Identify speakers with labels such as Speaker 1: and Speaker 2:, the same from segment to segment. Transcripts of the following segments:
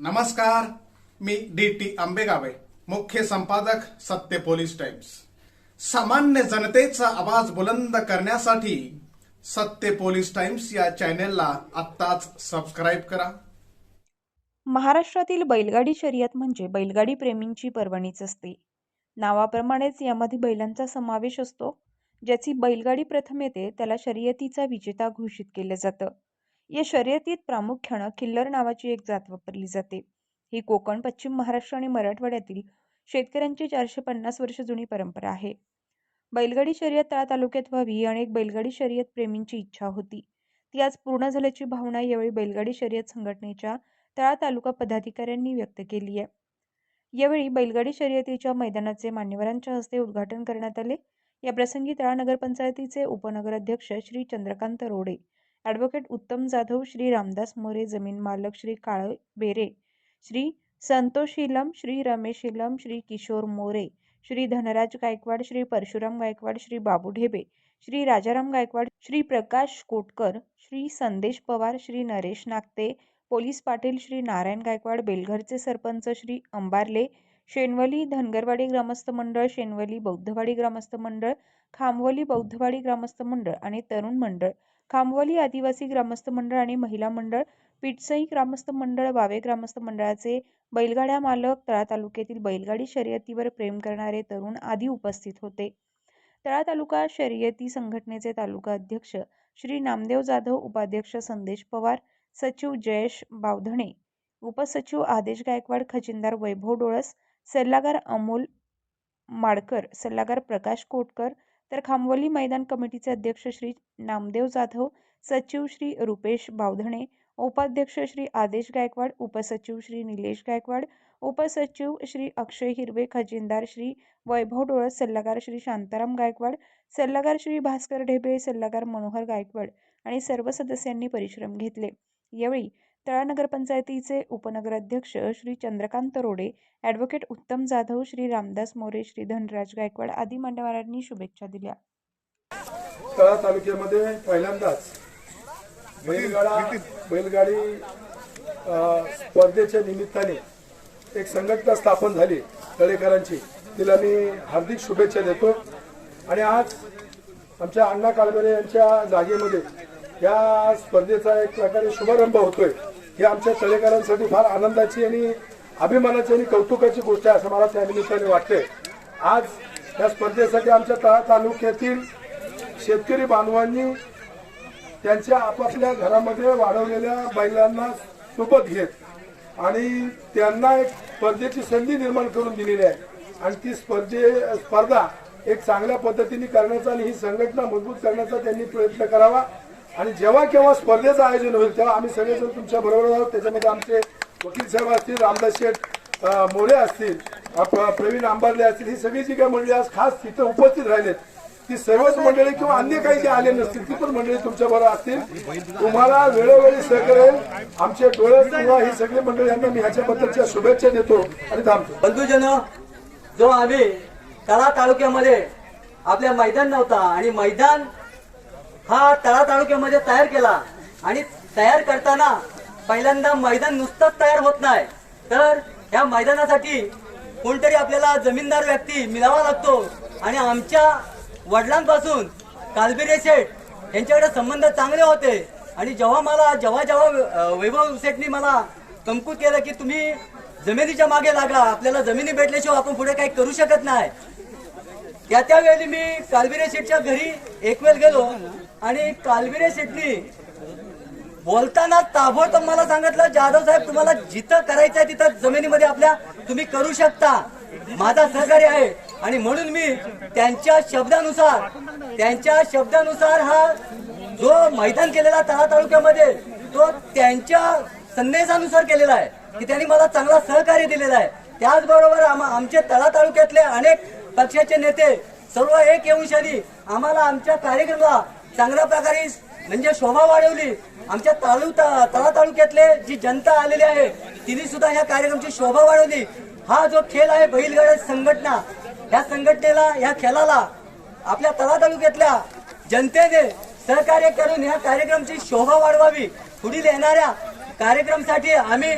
Speaker 1: नमस्कार मी D T आंबेगावे मुख्य संपादक सत्य पोलीस टाइम्स. सामान्य जनतेचा आवाज बुलंद करण्यासाठी सत्य पोलीस टाइम्स या चॅनेलला आत्ताच सबस्क्राईब करा.
Speaker 2: महाराष्ट्रातील बैलगाडी शर्यत म्हणजे बैलगाडी प्रेमींची पर्वणीच असते. नावाप्रमाणेच यामध्ये बैलांचा समावेश असतो ज्याची बैलगाडी प्रथम येते त्याला शर्यतीचा विजेता घोषित केलं जातं. या शर्यतीत प्रामुख्यानं किल्लर नावाची एक जात वापरली जाते. ही कोकण पश्चिम महाराष्ट्र आणि मराठवाड्यातील शेतकऱ्यांची चारशे पन्नास वर्ष जुनी परंपरा आहे. बैलगाडी शर्यत तळा तालुक्यात व्हावी ही अनेक बैलगाडी शर्यत प्रेमींची इच्छा होती. ती आज पूर्ण झाल्याची भावना यावेळी बैलगाडी शर्यत संघटनेच्या तळा तालुका पदाधिकाऱ्यांनी व्यक्त केली आहे. यावेळी बैलगाडी शर्यतीच्या मैदानाचे मान्यवरांच्या हस्ते उद्घाटन करण्यात आले. या प्रसंगी तळा नगरपंचायतीचे उपनगराध्यक्ष श्री चंद्रकांत रोडे ॲडव्होकेट उत्तम जाधव श्री रामदास मोरे जमीन मालक श्री काळे बेरे श्री संतोष इलम श्री रमेश इलम श्री किशोर मोरे श्री धनराज गायकवाड श्री परशुराम गायकवाड श्री बाबू ढेबे श्री राजाराम गायकवाड श्री प्रकाश कोटकर श्री संदेश पवार श्री नरेश नागते पोलीस पाटील श्री नारायण गायकवाड बेलघरचे सरपंच श्री अंबारले शेनवली धनगरवाडी ग्रामस्थ मंडळ शेनवली बौद्धवाडी ग्रामस्थ मंडळ खामवली बौद्धवाडी ग्रामस्थ मंडळ आणि तरुण मंडळ. खामवली आदिवासी ग्रामस्थ मंडळ आणि महिला मंडळ पिटसई ग्रामस्थ मंडळ वावे ग्रामस्थ मंडळाचे बैलगाड्या मालक तळा तालुक्यातील बैलगाडी शर्यतीवर प्रेम करणारे तरुण आदी उपस्थित होते. तळा तालुका शर्यती संघटनेचे तालुका अध्यक्ष श्री नामदेव जाधव उपाध्यक्ष संदेश पवार सचिव जयेश बावधणे उपसचिव आदेश गायकवाड खजिनदार वैभव डोळस सल्लागार अमोल माडकर सल्लागार प्रकाश कोटकर तर खांबवली मैदान कमिटीचे अध्यक्ष श्री नामदेव जाधव सचिव श्री रुपेश बावधणे उपाध्यक्ष श्री आदेश गायकवाड उपसचिव श्री निलेश गायकवाड उपसचिव श्री अक्षय हिरवे खजिनदार श्री वैभव डोळस सल्लागार श्री शांताराम गायकवाड सल्लागार श्री भास्कर ढेबे सल्लागार मनोहर गायकवाड आणि सर्व सदस्यांनी परिश्रम घेतले. यावेळी तळा नगरपंचायतीचे उपनगराध्यक्ष श्री चंद्रकांत रोडे ॲडव्होकेट उत्तम जाधव श्री रामदास मोरे श्री धनराज गायकवाड आदी मान्यवरांनी शुभेच्छा दिल्या.
Speaker 3: तळा तालुक्यामध्ये पहिल्यांदाच बैलगाडा बैलगाडी अ, स्पर्धेच्या निमित्ताने एक संघटना स्थापन झाली तळेकरांची. तिला मी हार्दिक शुभेच्छा देतो. आणि आज आमच्या अण्णा काळबेरे यांच्या जागेमध्ये या स्पर्धेचा एक प्रकारे शुभारंभ होतोय. हे आमच्या तळेकरांसाठी फार आनंदाची आणि अभिमानाची आणि कौतुकाची गोष्ट आहे असं मला त्या निमित्ताने वाटते आज या स्पर्धेसाठी आमच्या तळा तालुक्यातील शेतकरी बांधवांनी त्यांच्या आपापल्या घरामध्ये वाढवलेल्या बैलांना सोबत घेत आणि त्यांना एक स्पर्धेची संधी निर्माण करून दिलेली आहे. आणि ती स्पर्धे स्पर्धा एक चांगल्या पद्धतीने करण्याचा आणि ही संघटना मजबूत करण्याचा त्यांनी प्रयत्न करावा. आणि जेव्हा केव्हा स्पर्धेचं आयोजन होईल तेव्हा आम्ही सगळेजण तुमच्या बरोबर आहोत. त्याच्यामध्ये आमचे वकील साहेब असतील रामदास शेठ मोरे असतील प्रवीण आंबारले असतील ही सगळी जी काही मंडळी आज खास तिथं उपस्थित राहिलेत. ती सर्वच मंडळी किंवा अन्य काही जे आले नसतील ती पण मंडळी तुमच्या बरोबर असतील. तुम्हाला वेळोवेळी सहकार्य आमचे डोळे किंवा ही सगळी मंडळी यांना मी ह्याच्याबद्दलच्या शुभेच्छा देतो आणि थांबतो.
Speaker 4: बंधुजन जो आम्ही तळा तालुक्यामध्ये आपल्या मैदान नव्हता आणि मैदान हा तळा तालुक्यामध्ये तयार केला. आणि तयार करताना पहिल्यांदा मैदान नुसतंच तयार होत नाही. तर या मैदानासाठी कोणतरी आपल्याला जमीनदार व्यक्ती मिळावा लागतो. आणि आमच्या वडिलांपासून कालबिरे शेठ यांच्याकडे संबंध चांगले होते. आणि जेव्हा मला जेव्हा जेव्हा वैभव शेठनी मला कमकूत केलं की तुम्ही जमिनीच्या मागे लागा. आपल्याला जमिनी भेटल्याशिवाय आपण पुढे काही करू शकत नाही. त्या त्यावेळी मी कालबिरे शेठच्या घरी एक वेळ गेलो आणि कालबिरे शेठनी बोलताना ताबडतोब मला सांगितलं जाधव साहेब तुम्हाला जिथं करायचं आहे तिथं जमिनीमध्ये आपल्या तुम्ही करू शकता. माझा सहकारी आहे. आणि म्हणून मी त्यांच्या शब्दानुसार त्यांच्या शब्दानुसार हा जो मैदान केलेला तळा तालुक्यामध्ये तो त्यांच्या संदेशानुसार केलेला आहे की त्यांनी मला चांगला सहकार्य दिलेला आहे. त्याचबरोबर आम- आमचे तळा तालुक्यातले अनेक पक्षाचे नेते सर्व एक येऊन आम्हाला आमच्या कार्यक्रमाला चांगल्या प्रकारे म्हणजे शोभा वाढवली. आमच्या तालु तळा तालुक्यातले जी जनता आलेली आहे तिने सुद्धा या कार्यक्रमाची शोभा वाढवली. हा जो खेळ आहे बैलगड संघटना या संघटनेला या खेळाला आपल्या तळा तालुक्यातल्या जनतेने सहकार्य करून या कार्यक्रमाची शोभा वाढवावी. पुढील येणाऱ्या कार्यक्रमासाठी आम्ही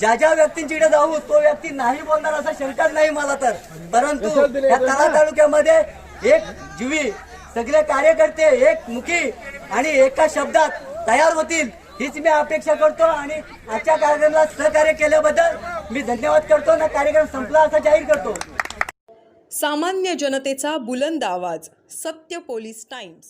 Speaker 4: ज्या ज्या व्यक्तींकडे जाऊ तो व्यक्ती नाही बोलणार असा शंकाच नाही मला तर. परंतु या तळा तालुक्यामध्ये एक जीवी सगळे कार्यकर्ते एक मुखी आणि एका शब्दात तयार होतील हीच मी अपेक्षा करतो आणि आजच्या कार्यक्रमाला सहकार्य केल्याबद्दल मी धन्यवाद करतो ना कार्यक्रम संपला असा जाहीर करतो.
Speaker 5: सामान्य जनतेचा बुलंद आवाज सत्य पोलीस टाइम्स.